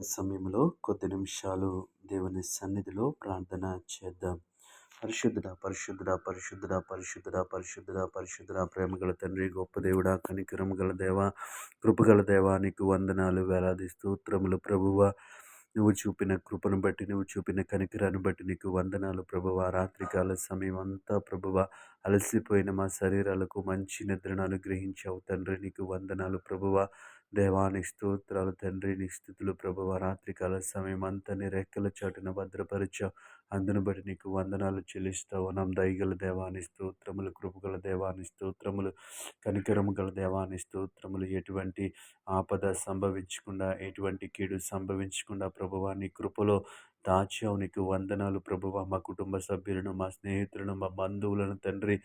సమయంలో కొద్ది నిమిషాలు దేవుని సన్నిధిలో ప్రార్థన చేద్దాం. పరిశుద్ధుడ పరిశుద్ధుడ పరిశుద్ధుడ పరిశుద్ధుడ పరిశుద్ధుడ పరిశుద్ధుడ ప్రేమగల తండ్రి గొప్ప దేవుడ కనికరము గల దేవ కృపగల దేవ నీకు వందనాలు వేలాది స్తోత్రములు ప్రభువ. నువ్వు చూపిన కృపను బట్టి నువ్వు చూపిన కనికరాన్ని బట్టి నీకు వందనాలు ప్రభువ. రాత్రికాల సమయం అంతా ప్రభువ అలసిపోయిన మా శరీరాలకు మంచి నిద్రను అనుగ్రహించావు తండ్రి నీకు వందనాలు ప్రభువ. దేవాని స్తోత్రాలు తండ్రి నీ స్థుతులు ప్రభువ రాత్రికాల సమయం అంతా నీ రెక్కల చాటున భద్రపరిచావు. అందును బట్టి నీకు వందనాలు చెల్లిస్తావు. నం దయగల దేవాని స్తోత్రములు కృపగల దేవాని స్తోత్రములు కనికరము గల దేవాని స్తోత్రములు ఎటువంటి ఆపద సంభవించకుండా ఎటువంటి కీడు సంభవించకుండా ప్రభువా నీ కృపలో దాచావు. నీకు వందనాలు ప్రభువ. మా కుటుంబ సభ్యులను మా స్నేహితులను మా బంధువులను తండ్రి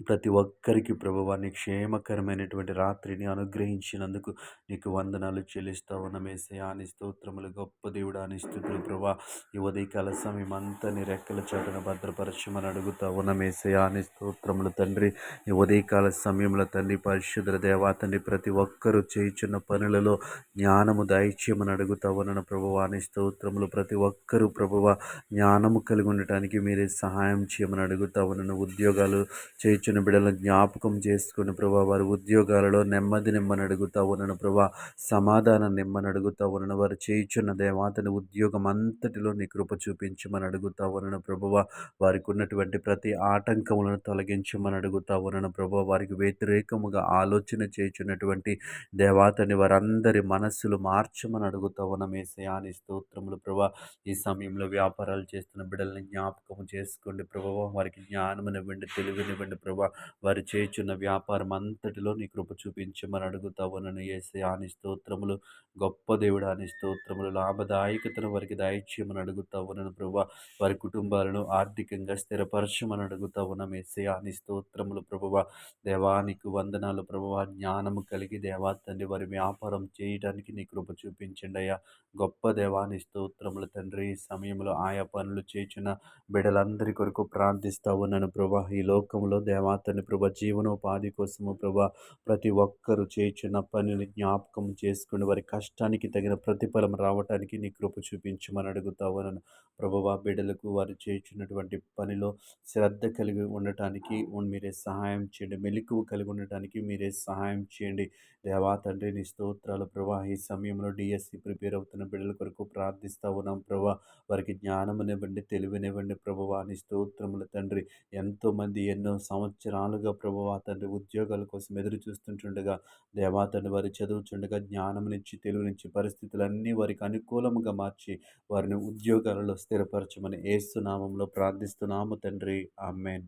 ప్రతి ఒక్కరికి ప్రభువా నీ క్షేమకరమైనటువంటి రాత్రిని అనుగ్రహించినందుకు నీకు వందనాలు చెల్లిస్తా ఉన్నమేసే అని స్తోత్రములు గొప్ప దేవుడు అని స్థుతులు ప్రభా. ఈ ఉదయకాల సమయం అంతా నీ రెక్కల చాటున భద్రపరచమని అడుగుతా ఉన్నమేసే అని స్తోత్రములు తండ్రి. ఈ ఉదయకాల సమయంలో తండ్రి పరిశుద్ర దేవా తండ్రి ప్రతి ఒక్కరూ చేయుచున్న పనులలో జ్ఞానము దయచేయమని అడుగుతా ప్రభువా అని స్తోత్రములు ప్రతి ఒక్కరూ ప్రభువ జ్ఞానము కలిగి ఉండటానికి మీరే సహాయం చేయమని అడుగుతా ఉన్న ఉద్యోగాలు చేయించు చిన్న బిడ్డలను జ్ఞాపకం చేసుకుని ప్రభా వారి ఉద్యోగాలలో నెమ్మది నిమ్మని అడుగుతా ఉన్నాను ప్రభా సమాధానం నిమ్మని అడుగుతా ఉన్నాను వారు చేయుచున్న దేవాతని ఉద్యోగం అంతటిలో నీ కృప చూపించమని అడుగుతా ఉన్నాను ప్రభువ వారికి ఉన్నటువంటి ప్రతి ఆటంకములను తొలగించమని అడుగుతా ఉన్నాను ప్రభు వారికి వ్యతిరేకముగా ఆలోచన చేయుచున్నటువంటి దేవాతని వారందరి మనస్సులు మార్చమని అడుగుతా ఉన్నాం ఏసయాని స్తోత్రములు ప్రభా ఈ సమయంలో వ్యాపారాలు చేస్తున్న బిడ్డల్ని జ్ఞాపకం చేసుకోండి ప్రభావ వారికి జ్ఞానమునివ్వండి తెలివినివ్వండి ప్రభా ప్రభా వారు చేయుచున్న వ్యాపారం అంతటిలో నీ కృప చూపించమని అడుగుతావు నన్ను వేసే ఆని స్తోత్రములు గొప్ప దేవుడు అని స్తోత్రములు లాభదాయకతను వారికి దాయిచ్యమని అడుగుతావు నన్ను ప్రభా. వారి కుటుంబాలను ఆర్థికంగా స్థిరపరచమని అడుగుతావు నా వేసే ఆని స్తోత్రములు ప్రభువ. దేవానికి వందనాలు ప్రభువ. జ్ఞానము కలిగి దేవా తండ్రి వారి వ్యాపారం చేయడానికి నీ కృప చూపించండి అయ్యా. గొప్ప దేవాని స్తోత్రములు తండ్రి. ఈ సమయంలో ఆయా పనులు చేసిన బిడలందరి కొరకు ప్రార్థిస్తా ఉన్నాను ప్రభా. ఈ లోకంలో దేవా తండ్రి ప్రభా జీవనోపాధి కోసము ప్రభా ప్రతి ఒక్కరూ చేయించిన పనిని జ్ఞాపకం చేసుకుని వారి కష్టానికి తగిన ప్రతిఫలం రావటానికి నీ కృప చూపించమని అడుగుతావనను ప్రభువా బిడ్డలకు వారు చేయించినటువంటి పనిలో శ్రద్ధ కలిగి ఉండటానికి మీరే సహాయం చేయండి. మెలకువ కలిగి ఉండటానికి మీరే సహాయం చేయండి. దేవా తండ్రి నీ స్తోత్రాలు ప్రభా ఈ సమయంలో డిఎస్సి ప్రిపేర్ అవుతున్న బిడ్డల కొరకు ప్రార్థిస్తా ఉన్నాం ప్రభా. వారికి జ్ఞానమునివ్వండి తెలివినివ్వండి ప్రభువా నీ స్తోత్రములు తండ్రి ఎంతోమంది ఎన్నో సంవత్సరాలు సంవత్సరాలుగా ప్రభువా తండ్రి ఉద్యోగాల కోసం ఎదురు చూస్తుంటుండగా దేవా తండ్రి వారి చదువుచుండగా జ్ఞానం నుంచి తెలుగు నుంచి పరిస్థితులన్నీ వారికి అనుకూలంగా మార్చి వారిని ఉద్యోగాలలో స్థిరపరచమని ఏసునామంలో ప్రార్థిస్తున్నాము తండ్రి. ఆమెన్.